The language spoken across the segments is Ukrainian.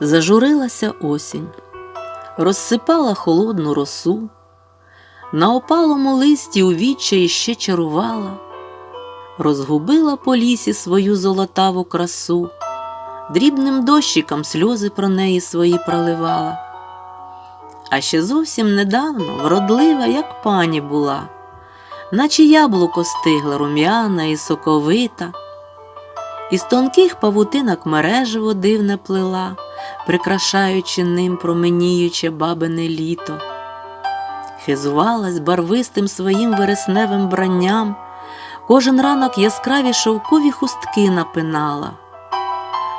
Зажурилася осінь, розсипала холодну росу, на опалому листі у відчаї ще чарувала, розгубила по лісі свою золотаву красу, дрібним дощиком сльози про неї свої проливала. А ще зовсім недавно вродлива, як пані була, наче яблуко стигла рум'яна і соковита, із тонких павутинок мережево дивне плела, прикрашаючи ним променіюче бабине літо. Хизувалась барвистим своїм вересневим бранням, кожен ранок яскраві шовкові хустки напинала,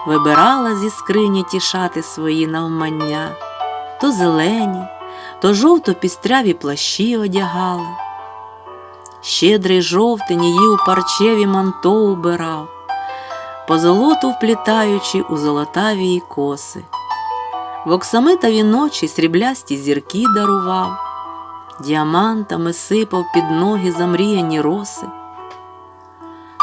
вибирала зі скрині тішати свої навмання, то зелені, то жовто пістряві плащі одягала. Щедрий жовтень її у парчеві манто убирав, по золоту вплітаючи у золотавії коси. В оксамитові ночі сріблясті зірки дарував, діамантами сипав під ноги замріяні роси.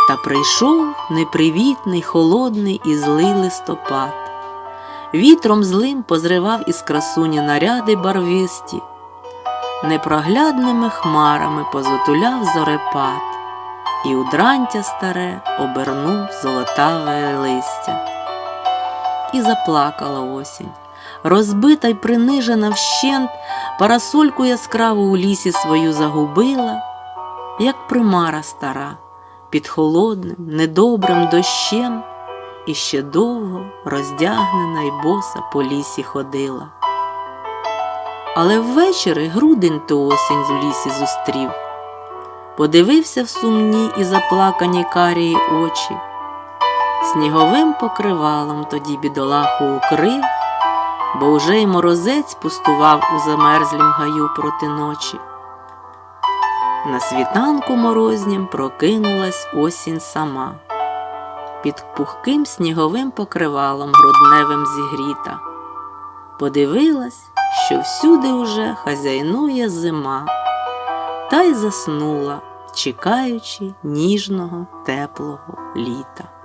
Та прийшов непривітний, холодний і злий листопад. Вітром злим позривав із красуні наряди барвисті, непроглядними хмарами позотуляв зорепад, і удрантя старе обернув золотаве листя. І заплакала осінь, розбита й принижена вщент, парасольку яскраву у лісі свою загубила, як примара стара, під холодним, недобрим дощем, і ще довго роздягнена й боса по лісі ходила. Але ввечері грудень ту осінь в лісі зустрів, подивився в сумні і заплакані карії очі, сніговим покривалом тоді бідолаху укрив, бо уже й морозець пустував у замерзлім гаю проти ночі. На світанку морознім прокинулась осінь сама, під пухким сніговим покривалом грудневим зігріта. Подивилась, що всюди уже хазяйнує зима, та й заснула, чекаючи ніжного теплого літа.